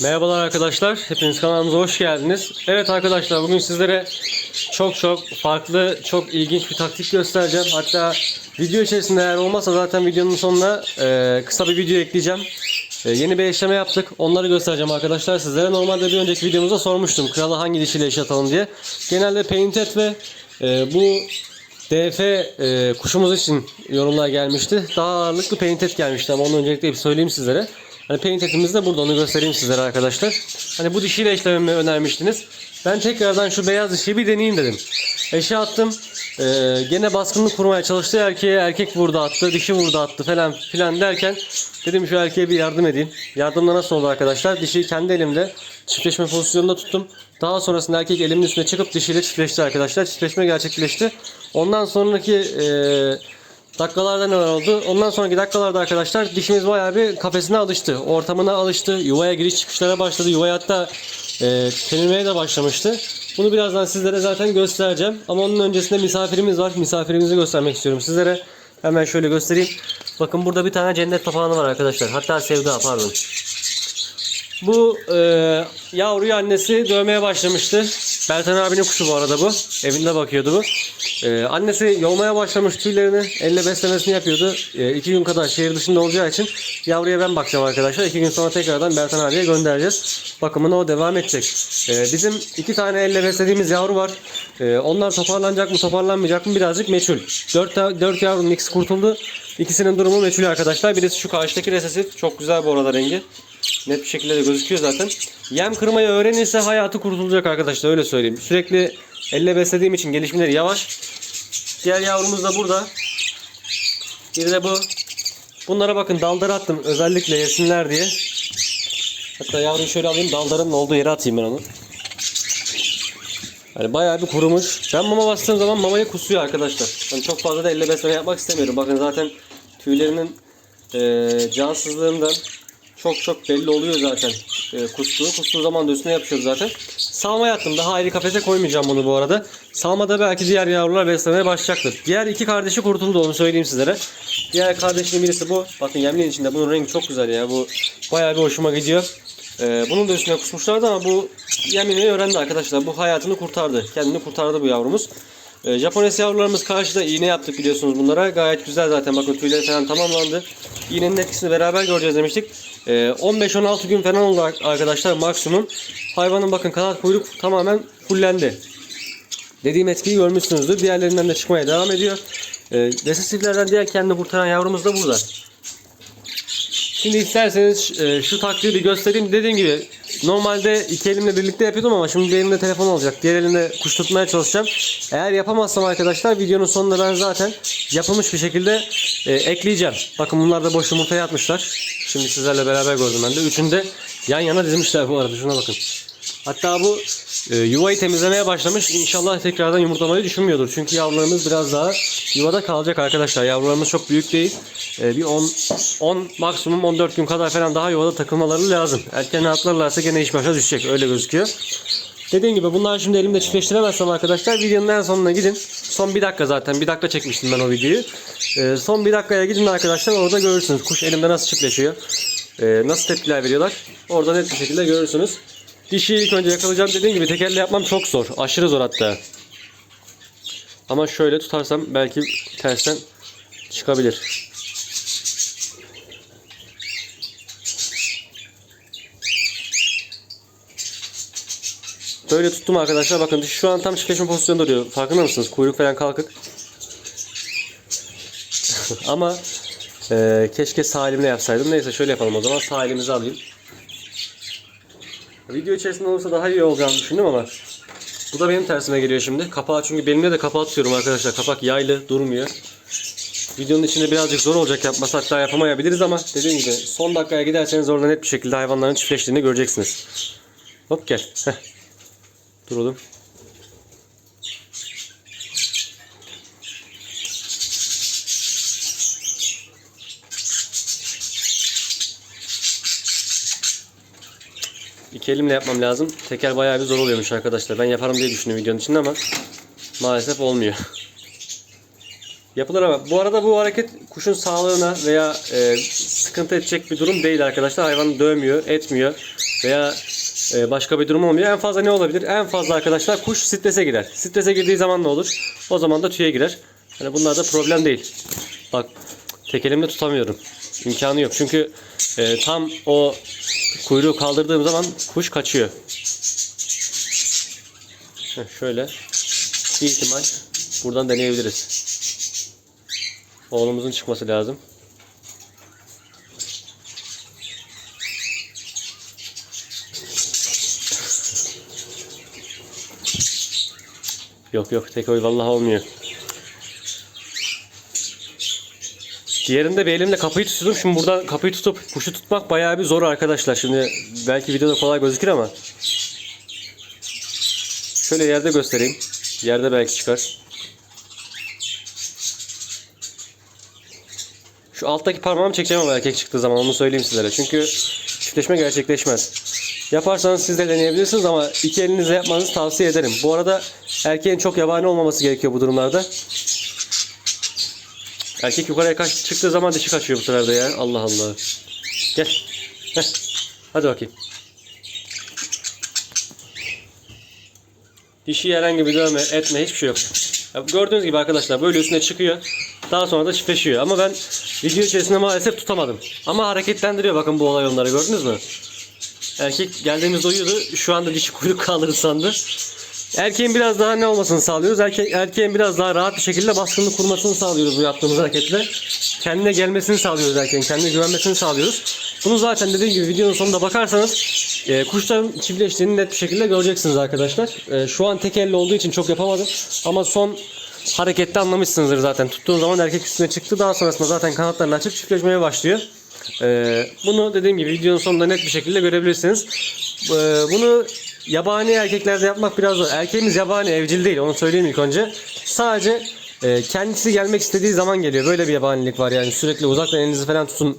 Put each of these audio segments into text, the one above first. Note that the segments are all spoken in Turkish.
Merhabalar arkadaşlar. Hepiniz kanalımıza hoş geldiniz. Evet arkadaşlar bugün sizlere çok çok farklı, çok ilginç bir taktik göstereceğim. Hatta video içerisinde eğer olmazsa zaten videonun sonuna e, kısa bir video ekleyeceğim. E, yeni bir eşleme yaptık. Onları göstereceğim arkadaşlar sizlere. Normalde bir önceki videomuzda sormuştum. Kralı hangi dişiyle yaşatalım diye. Genelde Painted ve e, bu DF e, kuşumuz için yorumlar gelmişti. Daha ağırlıklı Painted gelmişti ama onu öncelikle bir söyleyeyim sizlere. Hani Painted'imiz de burada onu göstereyim sizlere arkadaşlar. Hani bu dişiyle işlememi önermiştiniz. Ben tekrardan şu beyaz dişiyi bir deneyeyim dedim. Eşe attım. E, gene baskınlık kurmaya çalıştı erkeğe. Erkek vurdu attı, dişi vurdu attı falan filan derken dedim şu erkeğe bir yardım edeyim. Yardımda nasıl oldu arkadaşlar? Dişiyi kendi elimde çiftleşme pozisyonunda tuttum. Daha sonrasında erkek elimin üstüne çıkıp dişiyle çiftleşti arkadaşlar. Çiftleşme gerçekleşti. Ondan sonraki e, dakikalarda neler oldu? Ondan sonraki dakikalarda arkadaşlar dişimiz bayağı bir kafesine alıştı. Ortamına alıştı. Yuvaya giriş çıkışlara başladı. Yuvaya hatta e, kemirmeye de başlamıştı. Bunu birazdan sizlere zaten göstereceğim. Ama onun öncesinde misafirimiz var. Misafirimizi göstermek istiyorum sizlere. Hemen şöyle göstereyim. Bakın burada bir tane cennet papağanı var arkadaşlar. Hatta sevda pardon. Bu e, yavruyu annesi dövmeye başlamıştı. Bertan abinin kuşu bu arada bu. Evinde bakıyordu bu. E, annesi yolmaya başlamış tüylerini. Elle beslemesini yapıyordu. E, iki gün kadar şehir dışında olacağı için yavruya ben bakacağım arkadaşlar. İki gün sonra tekrardan Bertan abiye göndereceğiz. Bakımına o devam edecek. E, bizim iki tane elle beslediğimiz yavru var. E, onlar toparlanacak mı toparlanmayacak mı birazcık meçhul. Dört, dört yavrunun ikisi kurtuldu. İkisinin durumu meçhul arkadaşlar. Birisi şu karşıdaki resesif. Çok güzel bu arada rengi. Net bir şekilde de gözüküyor zaten. Yem kırmayı öğrenirse hayatı kurtulacak arkadaşlar öyle söyleyeyim. Sürekli elle beslediğim için gelişmeleri yavaş. Diğer yavrumuz da burada. Bir de bu. Bunlara bakın dalları attım özellikle yesinler diye. Hatta yavruyu şöyle alayım dalların olduğu yere atayım ben onu. Yani bayağı bir kurumuş. Ben mama bastığım zaman mamayı kusuyor arkadaşlar. Ben çok fazla da elle besleme yapmak istemiyorum. Bakın zaten tüylerinin eee cansızlığından çok çok belli oluyor zaten e, kustuğu. Kustuğu zaman da üstüne yapışıyor zaten. Salma yattım. Daha ayrı kafese koymayacağım bunu bu arada. Salmada belki diğer yavrular beslemeye başlayacaktır. Diğer iki kardeşi kurtuldu onu söyleyeyim sizlere. Diğer kardeşin birisi bu. Bakın yemliğin içinde. Bunun rengi çok güzel ya. Bu bayağı bir hoşuma gidiyor. E, bunun da üstüne kusmuşlardı ama bu yemini öğrendi arkadaşlar. Bu hayatını kurtardı. Kendini kurtardı bu yavrumuz. E, Japones yavrularımız karşıda iğne yaptık biliyorsunuz bunlara. Gayet güzel zaten bakın tüyleri falan tamamlandı. İğnenin etkisini beraber göreceğiz demiştik. E, 15-16 gün falan oldu arkadaşlar maksimum. Hayvanın bakın kanat kuyruk tamamen fullendi. Dediğim etkiyi görmüşsünüzdür. Diğerlerinden de çıkmaya devam ediyor. E, resesiflerden diğer kendini kurtaran yavrumuz da burada. Şimdi isterseniz e, şu taktiği bir göstereyim. Dediğim gibi normalde iki elimle birlikte yapıyordum ama şimdi bir elimde telefon olacak. Diğer elimde kuş tutmaya çalışacağım. Eğer yapamazsam arkadaşlar videonun sonunda ben zaten yapılmış bir şekilde e, ekleyeceğim. Bakın bunlar da boş yumurtaya atmışlar. Şimdi sizlerle beraber gördüm ben de. Üçünü de yan yana dizmişler bu arada. Şuna bakın. Hatta bu e, yuvayı temizlemeye başlamış. İnşallah tekrardan yumurtlamayı düşünmüyordur. Çünkü yavrularımız biraz daha yuvada kalacak arkadaşlar. Yavrularımız çok büyük değil. E, bir 10 10 maksimum 14 gün kadar falan daha yuvada takılmaları lazım. Erken atlarlarsa gene iş başa düşecek. Öyle gözüküyor. Dediğim gibi bunlar şimdi elimde çiftleştiremezsem arkadaşlar videonun en sonuna gidin. Son bir dakika zaten. Bir dakika çekmiştim ben o videoyu. E, son bir dakikaya gidin arkadaşlar. Orada görürsünüz. Kuş elimde nasıl çiftleşiyor. E, nasıl tepkiler veriyorlar. Orada net bir şekilde görürsünüz. Dişi ilk önce yakalayacağım dediğim gibi tekerle yapmam çok zor. Aşırı zor hatta. Ama şöyle tutarsam belki tersten çıkabilir. Böyle tuttum arkadaşlar. Bakın şu an tam çiftleşme pozisyonunda duruyor. Farkında mısınız? Kuyruk falan kalkık. Ama e, keşke sağ elimle yapsaydım. Neyse şöyle yapalım o zaman. Sağ elimizi alayım. Video içerisinde olursa daha iyi olacağını düşündüm ama bu da benim tersime geliyor şimdi. Kapağı çünkü benimle de kapağı tutuyorum arkadaşlar. Kapak yaylı durmuyor. Videonun içinde birazcık zor olacak yapması hatta yapamayabiliriz ama dediğim gibi son dakikaya giderseniz orada net bir şekilde hayvanların çiftleştiğini göreceksiniz. Hop gel. Heh. Dur oğlum. İki elimle yapmam lazım. Teker bayağı bir zor oluyormuş arkadaşlar. Ben yaparım diye düşünüyorum videonun içinde ama maalesef olmuyor. Yapılır ama bu arada bu hareket kuşun sağlığına veya e, sıkıntı edecek bir durum değil arkadaşlar. Hayvan dövmüyor, etmiyor veya e, başka bir durum olmuyor. En fazla ne olabilir? En fazla arkadaşlar kuş strese girer. Strese girdiği zaman ne olur? O zaman da tüye girer. Hani bunlar da problem değil. Bak tek elimle tutamıyorum. İmkanı yok. Çünkü e, tam o kuyruğu kaldırdığım zaman kuş kaçıyor. Heh, şöyle. Bir ihtimal buradan deneyebiliriz. Oğlumuzun çıkması lazım. Yok yok tek oy vallahi olmuyor. Diğerinde bir elimle kapıyı tutuyordum. Şimdi buradan kapıyı tutup kuşu tutmak bayağı bir zor arkadaşlar. Şimdi belki videoda kolay gözükür ama. Şöyle yerde göstereyim. Yerde belki çıkar. Şu alttaki parmağımı çekeceğim ama erkek çıktığı zaman onu söyleyeyim sizlere. Çünkü çiftleşme gerçekleşmez. Yaparsanız siz de deneyebilirsiniz ama iki elinizle yapmanızı tavsiye ederim. Bu arada erkeğin çok yabani olmaması gerekiyor bu durumlarda. Erkek yukarıya kaç çıktığı zaman dişi kaçıyor bu sefer de ya. Allah Allah. Gel. Heh. Hadi bakayım. Dişi herhangi bir dövme, etme hiçbir şey yok. Ya gördüğünüz gibi arkadaşlar böyle üstüne çıkıyor. Daha sonra da çiftleşiyor. Ama ben video içerisinde maalesef tutamadım. Ama hareketlendiriyor bakın bu olay onları gördünüz mü? Erkek geldiğimizde uyuyordu. Şu anda dişi kuyruk kaldırdı sandı. Erkeğin biraz daha ne olmasını sağlıyoruz? Erkek, erkeğin biraz daha rahat bir şekilde baskınlık kurmasını sağlıyoruz bu yaptığımız hareketle. Kendine gelmesini sağlıyoruz erkeğin. Kendine güvenmesini sağlıyoruz. Bunu zaten dediğim gibi videonun sonunda bakarsanız e, kuşların çiftleştiğini net bir şekilde göreceksiniz arkadaşlar. E, şu an tek elle olduğu için çok yapamadım. Ama son harekette anlamışsınızdır zaten. Tuttuğun zaman erkek üstüne çıktı. Daha sonrasında zaten kanatlarını açıp çiftleşmeye başlıyor. Ee, bunu dediğim gibi videonun sonunda net bir şekilde görebilirsiniz. Ee, bunu yabani erkeklerde yapmak biraz zor. Erkeğimiz yabani evcil değil onu söyleyeyim ilk önce. Sadece e, kendisi gelmek istediği zaman geliyor. Böyle bir yabanilik var yani sürekli uzaktan elinizi falan tutun.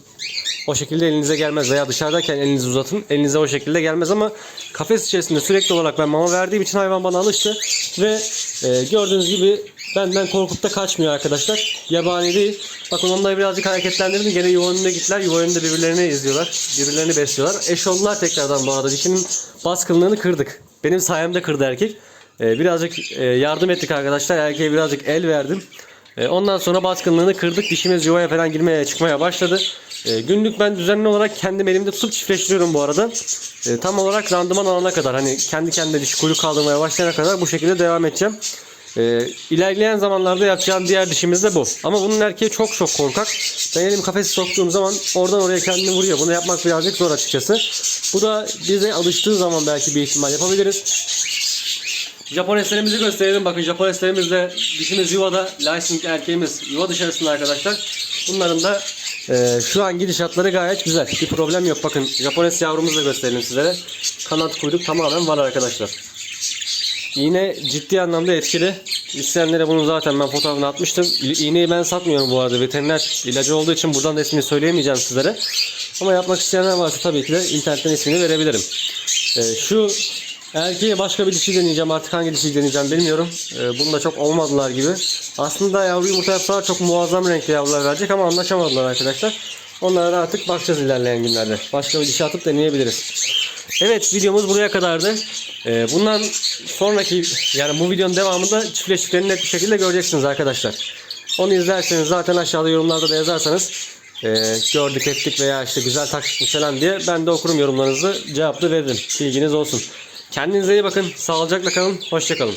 O şekilde elinize gelmez veya dışarıdayken elinizi uzatın. Elinize o şekilde gelmez ama kafes içerisinde sürekli olarak ben mama verdiğim için hayvan bana alıştı. Ve e, gördüğünüz gibi benden korkup da kaçmıyor arkadaşlar. Yabani değil. Bakın onları birazcık hareketlendirdim. Gene yuva önünde gittiler. Yuva önünde birbirlerini izliyorlar. Birbirlerini besliyorlar. Eş oldular tekrardan bu arada. Dişinin baskınlığını kırdık. Benim sayemde kırdı erkek. Ee, birazcık e, yardım ettik arkadaşlar. Erkeğe birazcık el verdim. E, ondan sonra baskınlığını kırdık. Dişimiz yuvaya falan girmeye çıkmaya başladı. E, günlük ben düzenli olarak kendim elimde tutup çiftleştiriyorum bu arada. E, tam olarak randıman alana kadar hani kendi kendine diş kuyruk kaldırmaya başlayana kadar bu şekilde devam edeceğim. Ee, ilerleyen zamanlarda yapacağım diğer dişimiz de bu. Ama bunun erkeği çok çok korkak. Ben elimi kafesi soktuğum zaman oradan oraya kendini vuruyor. Bunu yapmak birazcık zor açıkçası. Bu da bize alıştığı zaman belki bir ihtimal yapabiliriz. Japoneslerimizi gösterelim. Bakın Japoneslerimiz de dişimiz yuvada, licensing erkeğimiz yuva dışarısında arkadaşlar. Bunların da e, şu an gidişatları gayet güzel. Bir problem yok. Bakın Japones yavrumuzu da gösterelim sizlere. Kanat kuyruk tamamen var arkadaşlar. İğne ciddi anlamda etkili. İsteyenlere bunu zaten ben fotoğrafını atmıştım. İğneyi ben satmıyorum bu arada. Veteriner ilacı olduğu için buradan da ismini söyleyemeyeceğim sizlere. Ama yapmak isteyenler varsa tabii ki de internetten ismini verebilirim. Ee, şu erkeğe başka bir dişi deneyeceğim. Artık hangi dişi deneyeceğim bilmiyorum. Ee, bunda çok olmadılar gibi. Aslında yavru yumurta yapsalar çok muazzam renkli yavrular verecek ama anlaşamadılar arkadaşlar. Onlara da artık bakacağız ilerleyen günlerde. Başka bir dişi atıp deneyebiliriz. Evet videomuz buraya kadardı. Ee, bundan sonraki yani bu videonun devamında çiftleştiklerini net bir şekilde göreceksiniz arkadaşlar. Onu izlerseniz zaten aşağıda yorumlarda da yazarsanız e, gördük ettik veya işte güzel taktik falan diye ben de okurum yorumlarınızı cevaplı veririm. Bilginiz olsun. Kendinize iyi bakın. Sağlıcakla kalın. Hoşçakalın.